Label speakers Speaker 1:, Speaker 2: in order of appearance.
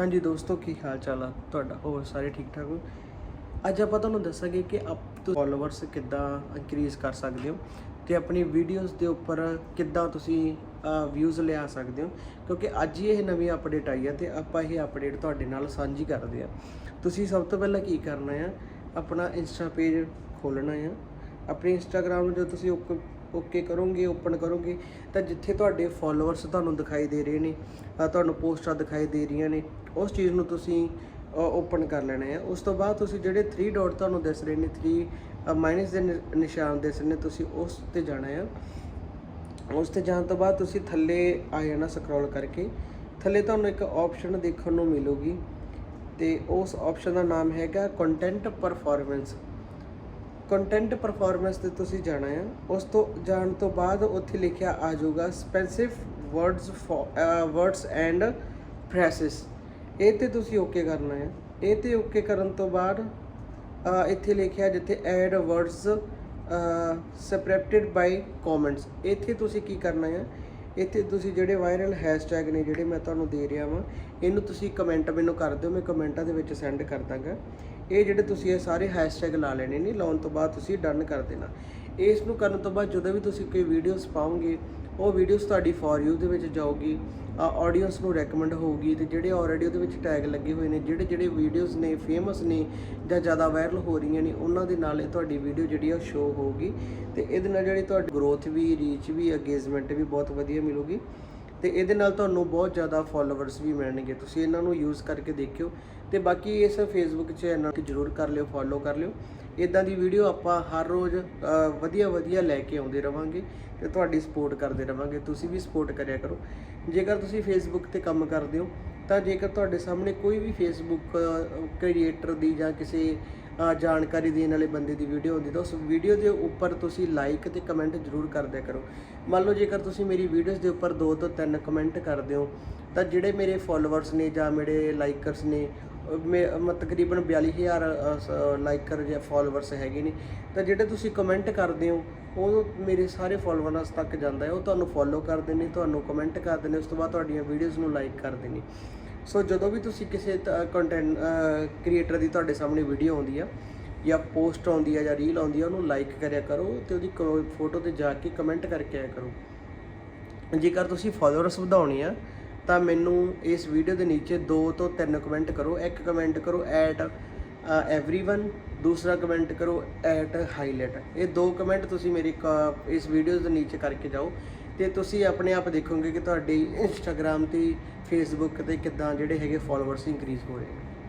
Speaker 1: ਹਾਂਜੀ ਦੋਸਤੋ, ਕੀ ਹਾਲ ਚਾਲ ਆ ਤੁਹਾਡਾ? ਹੋਰ ਸਾਰੇ ਠੀਕ ਠਾਕ ਹੋ? ਅੱਜ ਆਪਾਂ ਤੁਹਾਨੂੰ ਦੱਸਾਂਗੇ ਕਿ ਆਪ ਤੁਸੀਂ ਫਾਲੋਅਰਸ ਕਿੱਦਾਂ ਇਨਕਰੀਜ਼ ਕਰ ਸਕਦੇ ਹੋ ਤੇ ਆਪਣੀ ਵੀਡੀਓਜ਼ ਦੇ ਉੱਪਰ ਕਿੱਦਾਂ ਤੁਸੀਂ ਵਿਊਜ਼ ਲਿਆ ਸਕਦੇ ਹੋ, ਕਿਉਂਕਿ ਅੱਜ ਹੀ ਇਹ ਨਵੀਂ ਅਪਡੇਟ ਆਈ ਹੈ ਤੇ ਆਪਾਂ ਇਹ ਅਪਡੇਟ ਤੁਹਾਡੇ ਨਾਲ ਸਾਂਝੀ ਕਰਦੇ ਆ। ਤੁਸੀਂ ਸਭ ਤੋਂ ਪਹਿਲਾਂ ਕੀ ਕਰਨਾ ਆ? ਆਪਣਾ ਇੰਸਟਾ ਪੇਜ ਖੋਲਣਾ ਆ। ਆਪਣੇ ਇੰਸਟਾਗ੍ਰam ਨੂੰ ਜਦੋਂ ਤੁਸੀਂ ਓਕੇ ਕਰੋਗੇ, ਓਪਨ ਕਰੋਗੇ, ਤਾਂ ਜਿੱਥੇ ਤੁਹਾਡੇ ਫਾਲੋਅਰਸ ਤੁਹਾਨੂੰ ਦਿਖਾਈ ਦੇ ਰਹੇ ਨੇ ਤੁਹਾਨੂੰ ਪੋਸਟਾਂ ਦਿਖਾਈ ਦੇ ਰਹੀਆਂ ਨੇ, ਉਸ ਚੀਜ਼ ਨੂੰ ਤੁਸੀਂ ਓਪਨ ਕਰ ਲੈਣਾ ਹੈ। ਉਸ ਤੋਂ ਬਾਅਦ ਤੁਸੀਂ ਜਿਹੜੇ 3 ਡਾਟ ਤੁਹਾਨੂੰ ਦਿਸ ਰਹੇ ਨੇ 3 ਮਾਈਨਸ ਦੇ ਨਿ- ਨਿਸ਼ਾਨ ਦਿਸ ਰਹੇ ਨੇ, ਤੁਸੀਂ ਉਸ ਤੇ ਜਾਣਾ ਹੈ। ਉਸ ਤੇ ਜਾਣ ਤੋਂ ਬਾਅਦ ਤੁਸੀਂ ਥੱਲੇ ਆ ਜਾਣਾ ਸਕਰੋਲ ਕਰਕੇ। ਥੱਲੇ ਤੁਹਾਨੂੰ ਇੱਕ ਆਪਸ਼ਨ ਦੇਖਣ ਨੂੰ ਮਿਲੂਗੀ, ਤੇ ਉਸ ਆਪਸ਼ਨ ਦਾ ਨਾਮ ਹੈਗਾ ਕੰਟੈਂਟ ਪਰਫਾਰਮੈਂਸ ਕੰਟੈਂਟ ਪਰਫਾਰਮੈਂਸ ਤੇ ਤੁਸੀਂ ਜਾਣਾ ਹੈ ਉਸ ਤੋਂ, ਜਾਣ ਤੋਂ ਬਾਅਦ ਉੱਥੇ ਲਿਖਿਆ ਆ ਜਾਊਗਾ specific words words and phrases ਇਹ ਤੇ ਤੁਸੀਂ ਓਕੇ ਕਰਨਾ ਹੈ ਇਹ ਤੇ ਓਕੇ ਕਰਨ ਤੋਂ ਬਾਅਦ ਇੱਥੇ ਲਿਖਿਆ ਜਿੱਥੇ add words separated by comments ਇੱਥੇ ਤੁਸੀਂ ਕੀ ਕਰਨਾ ਹੈ ਇੱਥੇ ਤੁਸੀਂ ਜਿਹੜੇ ਵਾਇਰਲ ਹੈਸ਼ਟੈਗ ਨੇ ਜਿਹੜੇ ਮੈਂ ਤੁਹਾਨੂੰ ਦੇ ਰਿਹਾ ਵਾਂ, ਇਹਨੂੰ ਤੁਸੀਂ ਕਮੈਂਟ ਮੈਨੂੰ ਕਰ ਦਿਓ, ਮੈਂ ਕਮੈਂਟਾਂ ਦੇ ਵਿੱਚ ਸੈਂਡ ਕਰ ਦਾਂਗਾ। ਇਹ ਜਿਹੜੇ ਤੁਸੀਂ ਇਹ ਸਾਰੇ ਹੈਸ਼ਟੈਗ ਲਾ ਲੈਣੇ ਨੇ, ਲਾਉਣ ਤੋਂ ਬਾਅਦ ਤੁਸੀਂ ਡਨ ਕਰ ਦੇਣਾ। ਇਸ ਨੂੰ ਕਰਨ ਤੋਂ ਬਾਅਦ ਜਦੋਂ ਵੀ ਤੁਸੀਂ ਕੋਈ ਵੀਡੀਓਜ਼ ਪਾਓਗੇ ਉਹ ਵੀਡੀਓਜ਼ ਤੁਹਾਡੀ ਫੋਰ ਯੂ ਦੇ ਵਿੱਚ ਜਾਊਗੀ, ਆ ਆਡੀਅנס ਨੂੰ ਰეკਮੈਂਡ ਹੋਊਗੀ ਤੇ ਜਿਹੜੇ ਆਲਰੇਡੀ ਉਹਦੇ ਵਿੱਚ ਟੈਗ ਲੱਗੇ ਹੋਏ ਨੇ, ਜਿਹੜੇ ਜਿਹੜੇ ਵੀਡੀਓਜ਼ ਨੇ ਫੇਮਸ ਨੇ ਜਾਂ ਜ਼ਿਆਦਾ ਵਾਇਰਲ ਹੋ ਰਹੀਆਂ ਨੇ, ਉਹਨਾਂ ਦੇ ਨਾਲ ਇਹ ਤੁਹਾਡੀ ਵੀਡੀਓ ਜਿਹੜੀ ਆ ਸ਼ੋ ਹੋਊਗੀ ਤੇ ਇਹਦੇ ਨਾਲ ਜਿਹੜੀ ਤੁਹਾਡੀ ਗਰੋਥ ਵੀ ਰੀਚ ਵੀ ਅਗੇਜਮੈਂਟ ਵੀ ਬਹੁਤ ਵਧੀਆ ਮਿਲੂਗੀ। ਤੇ ਇਹਦੇ ਨਾਲ ਤੁਹਾਨੂੰ ਬਹੁਤ ਜ਼ਿਆਦਾ ਫਾਲੋਅਰਸ ਵੀ ਮਿਲਣਗੇ। ਤੁਸੀਂ ਇਹਨਾਂ ਨੂੰ ਯੂਜ਼ ਕਰਕੇ ਦੇਖਿਓ। ਤੇ ਬਾਕੀ ਇਸ ਫੇਸਬੁੱਕ ਚੈਨਲ ਨੂੰ ਜਰੂਰ ਕਰ ਲਿਓ ਫੋਲੋ ਕਰ ਲਿਓ। ਇਦਾਂ ਦੀ ਵੀਡੀਓ ਆਪਾਂ ਹਰ ਰੋਜ਼ ਵਧੀਆ ਵਧੀਆ ਲੈ ਕੇ ਆਉਂਦੇ ਰਵਾਂਗੇ ਤੇ ਤੁਹਾਡੀ ਸਪੋਰਟ ਕਰਦੇ ਰਵਾਂਗੇ। ਤੁਸੀਂ ਵੀ ਸਪੋਰਟ ਕਰਿਆ ਕਰੋ। ਜੇਕਰ ਤੁਸੀਂ ਫੇਸਬੁੱਕ ਤੇ ਕੰਮ ਕਰਦੇ ਹੋ, ਤਾਂ ਜੇਕਰ ਤੁਹਾਡੇ ਸਾਹਮਣੇ ਕੋਈ ਵੀ ਫੇਸਬੁੱਕ ਕ੍ਰੀਏਟਰ ਦੀ ਜਾਂ ਕਿਸੇ ਜਾਣਕਾਰੀ ਦੇਣ ਵਾਲੇ ਬੰਦੇ ਦੀ ਵੀਡੀਓ ਹੁੰਦੀ ਤਾਂ ਉਸ ਵੀਡੀਓ ਦੇ ਉੱਪਰ ਤੁਸੀਂ ਲਾਈਕ ਤੇ ਕਮੈਂਟ ਜ਼ਰੂਰ ਕਰਦਿਆ ਕਰੋ। ਮੰਨ ਲਓ ਜੇਕਰ ਤੁਸੀਂ ਮੇਰੀ ਵੀਡੀਓਜ਼ ਦੇ ਉੱਪਰ ਦੋ ਤੋਂ ਤਿੰਨ ਕਮੈਂਟ ਕਰਦੇ ਹੋ ਤਾਂ ਜਿਹੜੇ ਮੇਰੇ ਫਾਲੋਅਰਸ ਨੇ ਜਾਂ ਮੇਰੇ ਲਾਈਕਰਸ ਨੇ ਅਹ ਮੇ ਮ, ਤਕਰੀਬਨ 42000 ਲਾਈਕਰ ਜਾਂ ਫਾਲੋਅਰਸ ਹੈਗੇ ਨੇ, ਤਾਂ ਜਿਹੜੇ ਤੁਸੀਂ ਕਮੈਂਟ ਕਰਦੇ ਹੋ ਉਹ ਮੇਰੇ ਸਾਰੇ ਫਾਲੋਅਰਸ ਤੱਕ ਜਾਂਦਾ ਹੈ, ਉਹ ਤੁਹਾਨੂੰ ਫੋਲੋ ਕਰਦੇ ਨੇ, ਤੁਹਾਨੂੰ ਕਮੈਂਟ ਕਰਦੇ ਨੇ, ਉਸ ਤੋਂ ਬਾਅਦ ਤੁਹਾਡੀਆਂ ਵੀਡੀਓਜ਼ ਨੂੰ ਲਾਈਕ ਕਰਦੇ ਨੇ। ਸੋ ਜਦੋਂ ਵੀ ਤੁਸੀਂ ਕਿਸੇ ਕੰਟੈਂਟ ਕ੍ਰੀਏਟਰ ਦੀ ਤੁਹਾਡੇ ਸਾਹਮਣੇ ਵੀਡੀਓ ਆਉਂਦੀ ਆ ਜਾਂ ਪੋਸਟ ਆਉਂਦੀ ਆ ਜਾਂ ਰੀਲ ਆਉਂਦੀ ਆ ਉਹਨੂੰ ਲਾਈਕ ਕਰਿਆ ਕਰੋ ਤੇ ਉਹਦੀ ਫੋਟੋ ਤੇ ਜਾ ਕੇ ਕਮੈਂਟ ਕਰਕੇ ਆਇਆ ਕਰੋ ਜੇਕਰ ਤੁਸੀਂ ਫਾਲੋਅਰਸ ਵਧਾਉਣੇ ਆ ਤਾਂ ਮੈਨੂੰ ਇਸ ਵੀਡੀਓ ਦੇ ਨੀਚੇ ਦੋ ਤੋਂ ਤਿੰਨ ਕਮੈਂਟ ਕਰੋ ਇੱਕ ਕਮੈਂਟ ਕਰੋ ਐਟ एवरीवन ਦੂਸਰਾ ਕਮੈਂਟ ਕਰੋ ਐਟ ਹਾਈਲਾਈਟ ਇਹ ਦੋ ਕਮੈਂਟ ਤੁਸੀਂ ਮੇਰੀ ਕ- ਇਸ ਵੀਡੀਓ ਦੇ ਨੀਚੇ ਕਰਕੇ ਜਾਓ ਤੇ ਤੁਸੀਂ ਆਪਣੇ ਆਪ ਦੇਖੋਗੇ ਕਿ ਤੁਹਾਡੀ ਇੰਸਟਾਗ੍ਰam ਤੇ ਫੇਸਬੁੱਕ ਤੇ ਕਿੱਦਾਂ ਜਿਹੜੇ ਹੈਗੇ ਫਾਲੋਅਰਸ ਇਨਕਰੀਜ਼ ਹੋ ਰਹੇ ਨੇ।